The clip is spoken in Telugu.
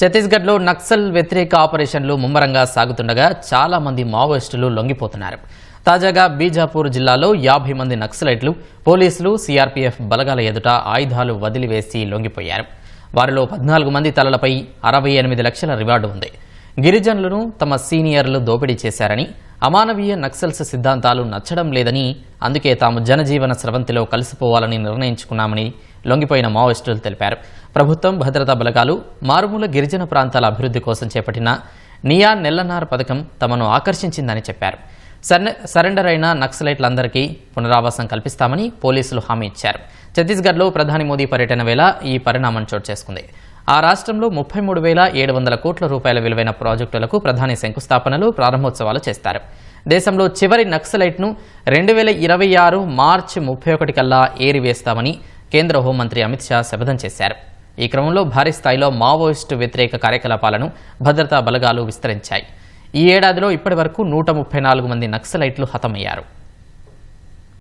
ఛత్తీస్గఢ్లో నక్సల్ వ్యతిరేక ఆపరేషన్లు ముమ్మరంగా సాగుతుండగా చాలా మంది మావోయిస్టులు లొంగిపోతున్నారు. తాజాగా బీజాపూర్ జిల్లాలో యాభై మంది నక్సలైట్లు పోలీసులు సీఆర్పీఎఫ్ బలగాల ఎదుట ఆయుధాలు వదిలివేసి లొంగిపోయారు. వారిలో పద్నాలుగు మంది తలలపై అరవై ఎనిమిది లక్షల రివార్డు ఉంది. గిరిజనులను తమ సీనియర్లు దోపిడీ చేశారని అమానవీయ నక్సల్స్ సిద్ధాంతాలు నచ్చడం లేదని అందుకే తాము జనజీవన స్రవంతిలో కలిసిపోవాలని నిర్ణయించుకున్నామని లొంగిపోయిన మావోయిస్టులు తెలిపారు. ప్రభుత్వం భద్రతా బలగాలు మారుమూల గిరిజన ప్రాంతాల అభివృద్ధి కోసం చేపట్టిన నియా నెల్లనార్ పథకం తమను ఆకర్షించిందని చెప్పారు. సరె- సరెండర్ అయిన నక్సలైట్లందరికీ పునరావాసం కల్పిస్తామని పోలీసులు హామీ ఇచ్చారు. ఛత్తీస్గఢ్లో ప్రధాని మోదీ పర్యటన వేళ ఈ పరిణామం చోటు చేసుకుంది. ఆ రాష్ట్రంలో ముప్పై మూడు వేల ఏడు వందల కోట్ల రూపాయల విలువైన ప్రాజెక్టులకు ప్రధాని శంకుస్థాపనలు ప్రారంభోత్సవాలు చేస్తారు. దేశంలో చివరి నక్సలైట్ను రెండు వేల ఇరవై ఆరు మార్చి ముప్పై ఒకటి కల్లా ఏరివేస్తామని కేంద్ర హోంమంత్రి అమిత్ షా శపథం చేశారు. ఈ క్రమంలో భారీ స్థాయిలో మావోయిస్టు వ్యతిరేక కార్యకలాపాలను భద్రతా బలగాలు విస్తరించాయి. ఈ ఏడాదిలో ఇప్పటి వరకు నూట ముప్పై నాలుగు మంది నక్సలైట్లు హతమయ్యారు.